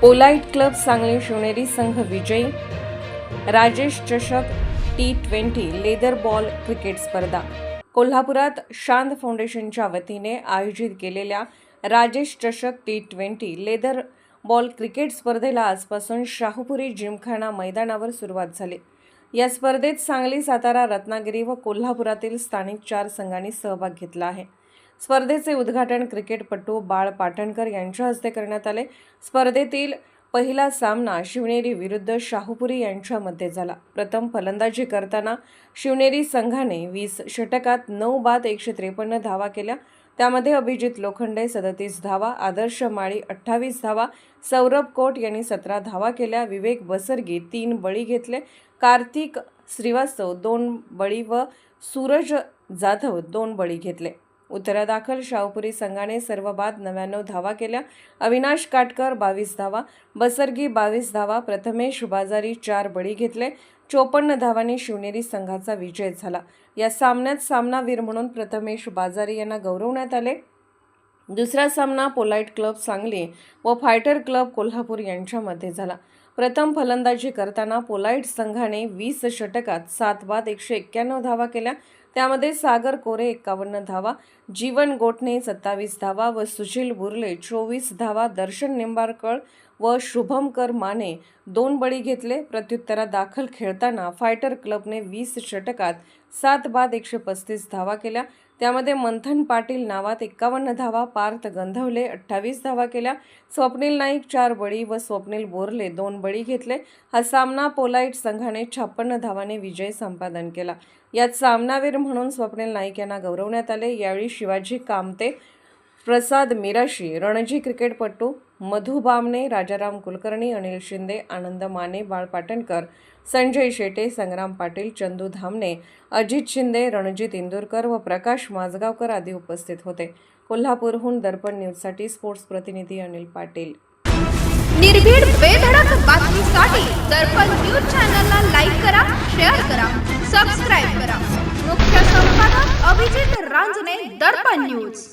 Polite club Sangli Shivneri संघ विजयी राजेश चषक T twenty leather ball cricket स्पर्धा. कोल्हापुरात शांत फाउंडेशनच्या वतीने आयोजित केलेल्या राजेश चषक T twenty leather ball cricket स्पर्धेला आजपासून शाहूपुरी जिमखाना मैदानावर सुरुवात झाली. या स्पर्धेत सांगली सातारा रत्नागिरी व कोल्हापुरातील स्थानिक चार संघांनी सहभाग घेतला आहे. स्पर्धेचे उद्घाटन क्रिकेटपटू बाळ पाटणकर यांच्या हस्ते करण्यात आले. स्पर्धेतील पहिला सामना शिवनेरी विरुद्ध शाहूपुरी यांच्यामध्ये झाला. प्रथम फलंदाजी करताना शिवनेरी संघाने वीस षटकात नऊ बाद एकशे त्रेपन्न धावा केल्या. त्यामध्ये अभिजित लोखंडे सदतीस धावा आदर्श माळी अठ्ठावीस धावा सौरभ कोट यांनी सतरा धावा केल्या. विवेक बसरगी तीन बळी घेतले. कार्तिक श्रीवास्तव दोन बळी व सूरज जाधव दोन बळी घेतले. उत्तरादाखल शाहपुरी संघाने सर्व बाद नव्याण्णव धावा केल्या. अविनाश काटकर बावीस धावा बसरगी बावीस धावा प्रथमेश बाजारी चार बळी घेतले. चोपन्न धावांनी शिवनेरी संघाचा विजय झाला. या सामन्यात सामनावीर म्हणून प्रथमेश बाजारी यांना गौरवण्यात आले. दुसरा सामना पोलाइट क्लब सांगली व फायटर क्लब कोल्हापूर यांच्यामध्ये झाला. प्रथम फलंदाजी करताना पोलाइट संघाने वीस षटकात सात बाद एकशे एक्क्याण्णव धावा केल्या. त्यामध्ये सागर कोरे एक्कावन्न धावा जीवन गोटणे सत्तावीस धावा व सुशील बुर्ले चोवीस धावा दर्शन निंबारकर व शुभमकर माने दोन बळी घेतले. प्रत्युत्तरात दाखल खेळताना फायटर क्लबने वीस षटकात सात बाद एकशे पस्तीस धावा केल्या. त्यामध्ये मंथन पाटील नावात एक्कावन्न धावा पार्थ गंधवले अठ्ठावीस धावा केल्या. स्वप्नील नाईक चार बळी व स्वप्नील बोरले दोन बळी घेतले. हा सामना पोलाईट संघाने छप्पन्न धावाने विजय संपादन केला. यात सामनावीर म्हणून स्वप्नील नाईक यांना गौरवण्यात आले. यावेळी शिवाजी कामते प्रसाद मिराशी रणजी क्रिकेटपटू मधु बामणे राजाराम कुलकर्णी अनिल शिंदे आनंद माने बाळ पाटणकर संजय शेटे संग्राम पाटील चंदू धामणे अजित शिंदे रणजित इंदुरकर व प्रकाश माजगावकर आदी उपस्थित होते. कोल्हापूरहून दर्पण न्यूजसाठी स्पोर्ट्स प्रतिनिधी अनिल पाटील. निर्भीड बेधडक बातमीसाठी दर्पण न्यूज चॅनलला लाईक करा शेअर करा सबस्क्राईब करा. मुख्य संपादक अभिजित रांजणे दर्पण न्यूज.